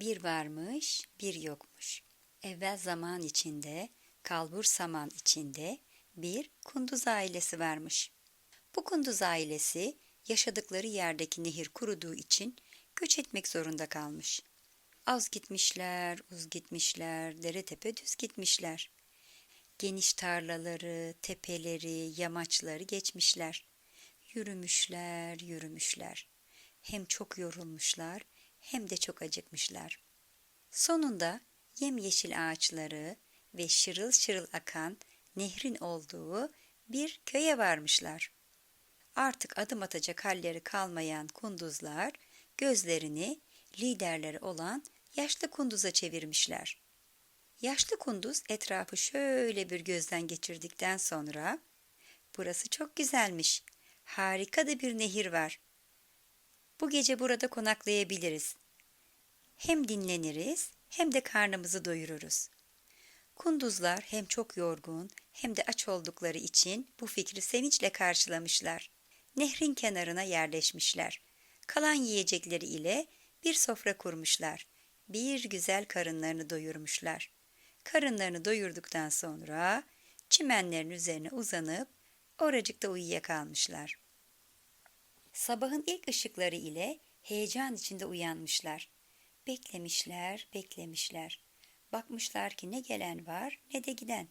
Bir varmış, bir yokmuş. Evvel zaman içinde, kalbur saman içinde bir kunduz ailesi varmış. Bu kunduz ailesi yaşadıkları yerdeki nehir kuruduğu için göç etmek zorunda kalmış. Az gitmişler, uz gitmişler, dere tepe düz gitmişler. Geniş tarlaları, tepeleri, yamaçları geçmişler. Yürümüşler, yürümüşler. Hem çok yorulmuşlar hem de çok acıkmışlar. Sonunda yemyeşil ağaçları ve şırıl şırıl akan nehrin olduğu bir köye varmışlar. Artık adım atacak halleri kalmayan kunduzlar gözlerini liderleri olan yaşlı kunduza çevirmişler. Yaşlı kunduz etrafı şöyle bir gözden geçirdikten sonra burası çok güzelmiş. Harika da bir nehir var. Bu gece burada konaklayabiliriz. Hem dinleniriz hem de karnımızı doyururuz. Kunduzlar hem çok yorgun hem de aç oldukları için bu fikri sevinçle karşılamışlar. Nehrin kenarına yerleşmişler. Kalan yiyecekleri ile bir sofra kurmuşlar. Bir güzel karınlarını doyurmuşlar. Karınlarını doyurduktan sonra çimenlerin üzerine uzanıp oracıkta uyuyakalmışlar. Sabahın ilk ışıkları ile heyecan içinde uyanmışlar. Beklemişler, beklemişler. Bakmışlar ki ne gelen var ne de giden.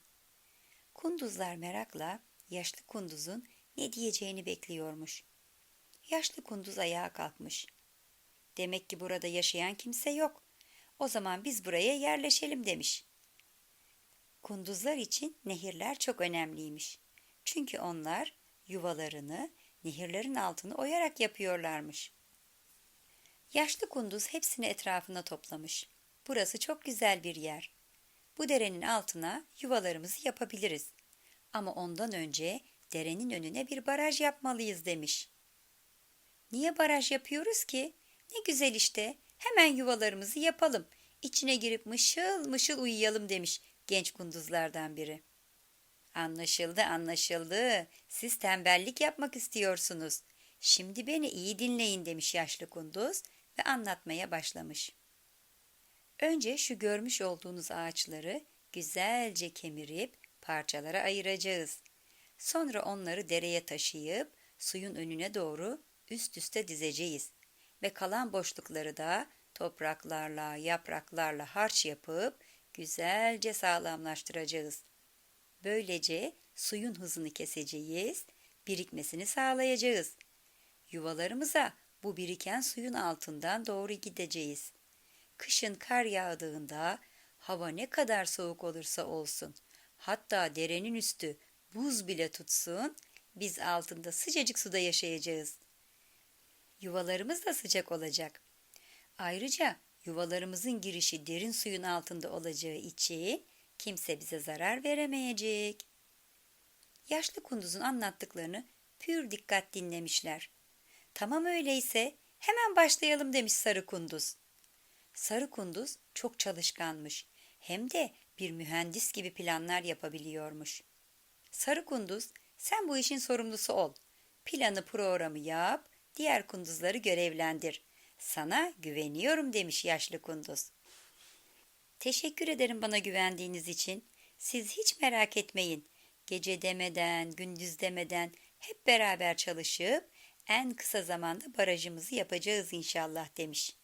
Kunduzlar merakla yaşlı kunduzun ne diyeceğini bekliyormuş. Yaşlı kunduz ayağa kalkmış. Demek ki burada yaşayan kimse yok. O zaman biz buraya yerleşelim demiş. Kunduzlar için nehirler çok önemliymiş. Çünkü onlar yuvalarını nehirlerin altını oyarak yapıyorlarmış. Yaşlı kunduz hepsini etrafına toplamış. Burası çok güzel bir yer. Bu derenin altına yuvalarımızı yapabiliriz. Ama ondan önce derenin önüne bir baraj yapmalıyız demiş. Niye baraj yapıyoruz ki? Ne güzel işte. Hemen yuvalarımızı yapalım. İçine girip mışıl mışıl uyuyalım demiş genç kunduzlardan biri. Anlaşıldı, anlaşıldı. Siz tembellik yapmak istiyorsunuz. Şimdi beni iyi dinleyin demiş yaşlı kunduz ve anlatmaya başlamış. Önce şu görmüş olduğunuz ağaçları güzelce kemirip parçalara ayıracağız. Sonra onları dereye taşıyıp suyun önüne doğru üst üste dizeceğiz ve kalan boşlukları da topraklarla, yapraklarla harç yapıp güzelce sağlamlaştıracağız. Böylece suyun hızını keseceğiz, birikmesini sağlayacağız. Yuvalarımıza bu biriken suyun altından doğru gideceğiz. Kışın kar yağdığında hava ne kadar soğuk olursa olsun, hatta derenin üstü buz bile tutsun, biz altında sıcacık suda yaşayacağız. Yuvalarımız da sıcak olacak. Ayrıca yuvalarımızın girişi derin suyun altında olacağı için kimse bize zarar veremeyecek. Yaşlı kunduzun anlattıklarını pür dikkat dinlemişler. Tamam öyleyse hemen başlayalım demiş sarı kunduz. Sarı kunduz çok çalışkanmış. Hem de bir mühendis gibi planlar yapabiliyormuş. Sarı kunduz sen bu işin sorumlusu ol. Planı programı yap, diğer kunduzları görevlendir. Sana güveniyorum demiş yaşlı kunduz. Teşekkür ederim bana güvendiğiniz için. Siz hiç merak etmeyin. Gece demeden, gündüz demeden hep beraber çalışıp en kısa zamanda barajımızı yapacağız inşallah demiş.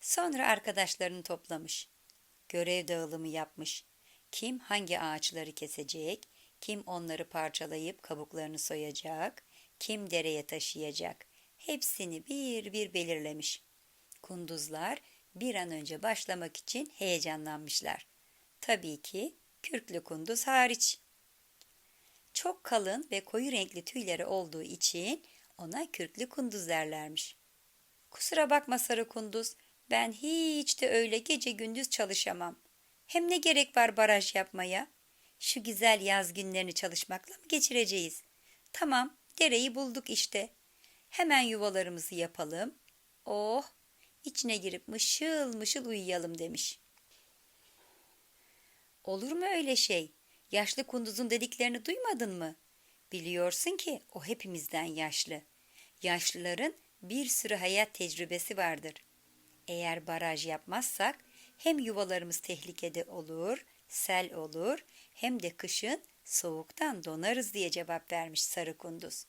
Sonra arkadaşlarını toplamış. Görev dağılımı yapmış. Kim hangi ağaçları kesecek, kim onları parçalayıp kabuklarını soyacak, kim dereye taşıyacak. Hepsini bir bir belirlemiş. Kunduzlar bir an önce başlamak için heyecanlanmışlar. Tabii ki kürklü kunduz hariç. Çok kalın ve koyu renkli tüyleri olduğu için ona kürklü kunduz derlermiş. Kusura bakma sarı kunduz, ben hiç de öyle gece gündüz çalışamam. Hem ne gerek var baraj yapmaya? Şu güzel yaz günlerini çalışmakla mı geçireceğiz? Tamam, dereyi bulduk işte. Hemen yuvalarımızı yapalım. Oh, içine girip mışıl mışıl uyuyalım demiş. Olur mu öyle şey? Yaşlı kunduzun dediklerini duymadın mı? Biliyorsun ki o hepimizden yaşlı. Yaşlıların bir sürü hayat tecrübesi vardır. Eğer baraj yapmazsak hem yuvalarımız tehlikede olur, sel olur, hem de kışın soğuktan donarız diye cevap vermiş sarı kunduz.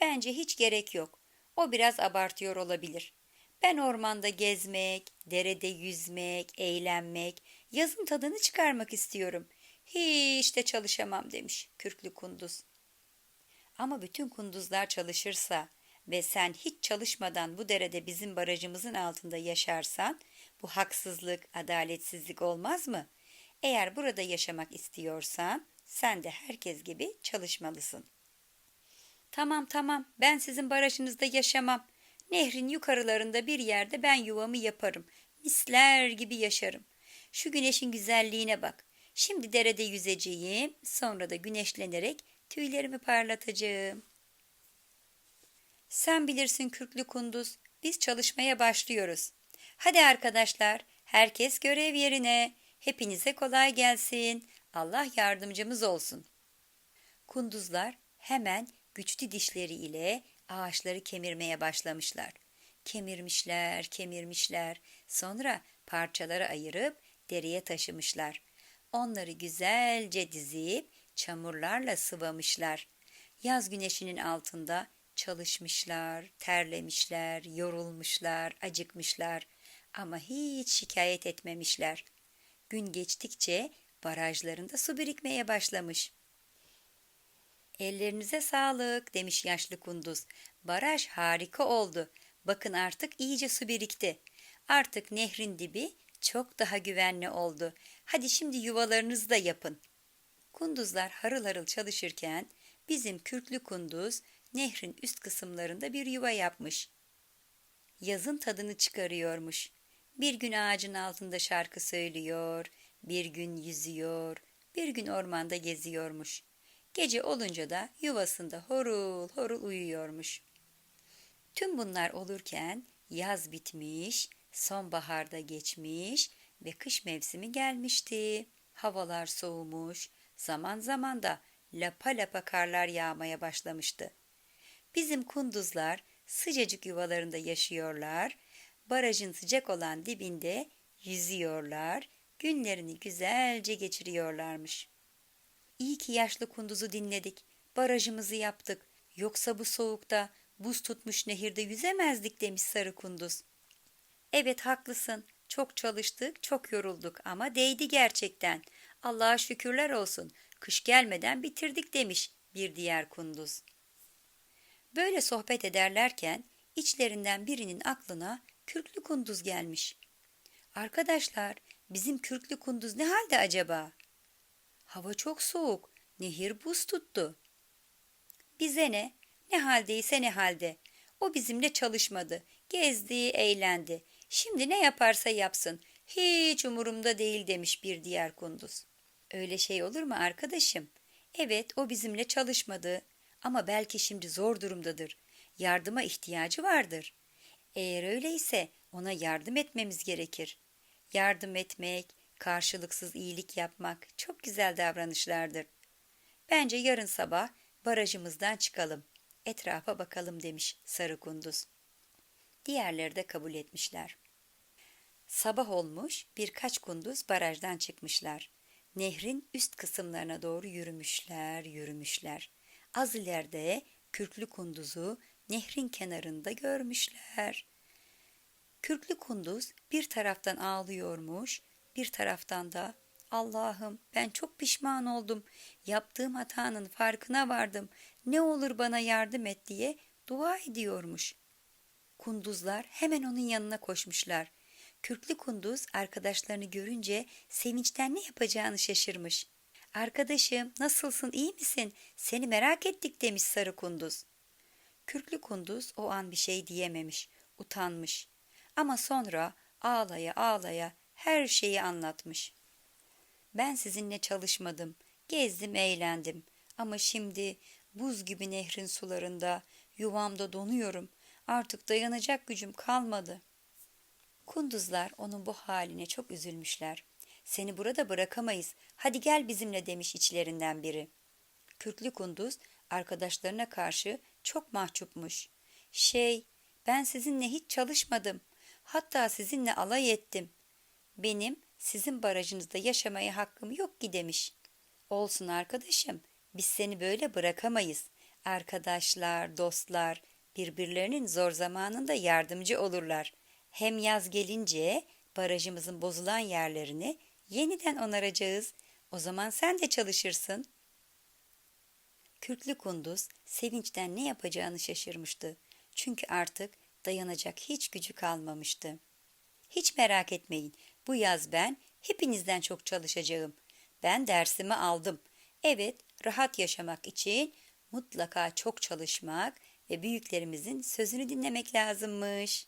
Bence hiç gerek yok. O biraz abartıyor olabilir. Ben ormanda gezmek, derede yüzmek, eğlenmek, yazın tadını çıkarmak istiyorum. Hiç de çalışamam demiş kürklü kunduz. Ama bütün kunduzlar çalışırsa ve sen hiç çalışmadan bu derede bizim barajımızın altında yaşarsan bu haksızlık, adaletsizlik olmaz mı? Eğer burada yaşamak istiyorsan sen de herkes gibi çalışmalısın. Tamam tamam ben sizin barajınızda yaşamam. Nehrin yukarılarında bir yerde ben yuvamı yaparım. Misler gibi yaşarım. Şu güneşin güzelliğine bak. Şimdi derede yüzeceğim, sonra da güneşlenerek tüylerimi parlatacağım. Sen bilirsin kürklü kunduz, biz çalışmaya başlıyoruz. Hadi arkadaşlar, herkes görev yerine. Hepinize kolay gelsin. Allah yardımcımız olsun. Kunduzlar hemen güçlü dişleri ile ağaçları kemirmeye başlamışlar. Kemirmişler, kemirmişler. Sonra parçalara ayırıp dereye taşımışlar. Onları güzelce dizip çamurlarla sıvamışlar. Yaz güneşinin altında çalışmışlar, terlemişler, yorulmuşlar, acıkmışlar ama hiç şikayet etmemişler. Gün geçtikçe barajlarında su birikmeye başlamış. Ellerinize sağlık demiş yaşlı kunduz. Baraj harika oldu. Bakın artık iyice su birikti. Artık nehrin dibi çok daha güvenli oldu. Hadi şimdi yuvalarınızı da yapın. Kunduzlar harıl harıl çalışırken bizim kürklü kunduz nehrin üst kısımlarında bir yuva yapmış. Yazın tadını çıkarıyormuş. Bir gün ağacın altında şarkı söylüyor, bir gün yüzüyor, bir gün ormanda geziyormuş. Gece olunca da yuvasında horul horul uyuyormuş. Tüm bunlar olurken yaz bitmiş, sonbaharda geçmiş ve kış mevsimi gelmişti. Havalar soğumuş, zaman zaman da lapa lapa karlar yağmaya başlamıştı. Bizim kunduzlar sıcacık yuvalarında yaşıyorlar, barajın sıcak olan dibinde yüzüyorlar, günlerini güzelce geçiriyorlarmış. İyi ki yaşlı kunduzu dinledik, barajımızı yaptık. Yoksa bu soğukta buz tutmuş nehirde yüzemezdik demiş sarı kunduz. Evet haklısın. Çok çalıştık, çok yorulduk ama değdi gerçekten. Allah'a şükürler olsun. Kış gelmeden bitirdik demiş bir diğer kunduz. Böyle sohbet ederlerken içlerinden birinin aklına kürklü kunduz gelmiş. Arkadaşlar, bizim kürklü kunduz ne halde acaba? Hava çok soğuk, nehir buz tuttu. Bize ne? Ne haldeyse ne halde. O bizimle çalışmadı, gezdi, eğlendi. Şimdi ne yaparsa yapsın. Hiç umurumda değil demiş bir diğer kunduz. Öyle şey olur mu arkadaşım? Evet o bizimle çalışmadı ama belki şimdi zor durumdadır. Yardıma ihtiyacı vardır. Eğer öyleyse ona yardım etmemiz gerekir. Yardım etmek, karşılıksız iyilik yapmak çok güzel davranışlardır. Bence yarın sabah barajımızdan çıkalım. Etrafa bakalım demiş sarı kunduz. Diğerleri de kabul etmişler. Sabah olmuş birkaç kunduz barajdan çıkmışlar. Nehrin üst kısımlarına doğru yürümüşler, yürümüşler. Az ileride kürklü kunduzu nehrin kenarında görmüşler. Kürklü kunduz bir taraftan ağlıyormuş, bir taraftan da Allah'ım ben çok pişman oldum. Yaptığım hatanın farkına vardım. Ne olur bana yardım et diye dua ediyormuş. Kunduzlar hemen onun yanına koşmuşlar. Kürklü kunduz arkadaşlarını görünce sevinçten ne yapacağını şaşırmış. Arkadaşım nasılsın iyi misin? Seni merak ettik demiş sarı kunduz. Kürklü kunduz o an bir şey diyememiş, utanmış. Ama sonra ağlaya ağlaya her şeyi anlatmış. Ben sizinle çalışmadım, gezdim, eğlendim. Ama şimdi buz gibi nehrin sularında, yuvamda donuyorum. Artık dayanacak gücüm kalmadı. Kunduzlar onun bu haline çok üzülmüşler. Seni burada bırakamayız. Hadi gel bizimle demiş içlerinden biri. Kürklü kunduz arkadaşlarına karşı çok mahcupmuş. Şey, ben sizinle hiç çalışmadım. Hatta sizinle alay ettim. Benim sizin barajınızda yaşamaya hakkım yok ki demiş. Olsun arkadaşım, biz seni böyle bırakamayız. Arkadaşlar, dostlar birbirlerinin zor zamanında yardımcı olurlar. Hem yaz gelince barajımızın bozulan yerlerini yeniden onaracağız. O zaman sen de çalışırsın. Kürklü kunduz sevinçten ne yapacağını şaşırmıştı. Çünkü artık dayanacak hiç gücü kalmamıştı. Hiç merak etmeyin. Bu yaz ben hepinizden çok çalışacağım. Ben dersimi aldım. Evet, rahat yaşamak için mutlaka çok çalışmak ve büyüklerimizin sözünü dinlemek lazımmış.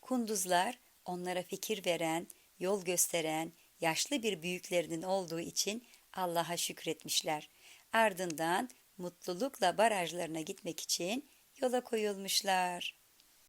Kunduzlar onlara fikir veren, yol gösteren, yaşlı bir büyüklerinin olduğu için Allah'a şükretmişler. Ardından mutlulukla barajlarına gitmek için yola koyulmuşlar.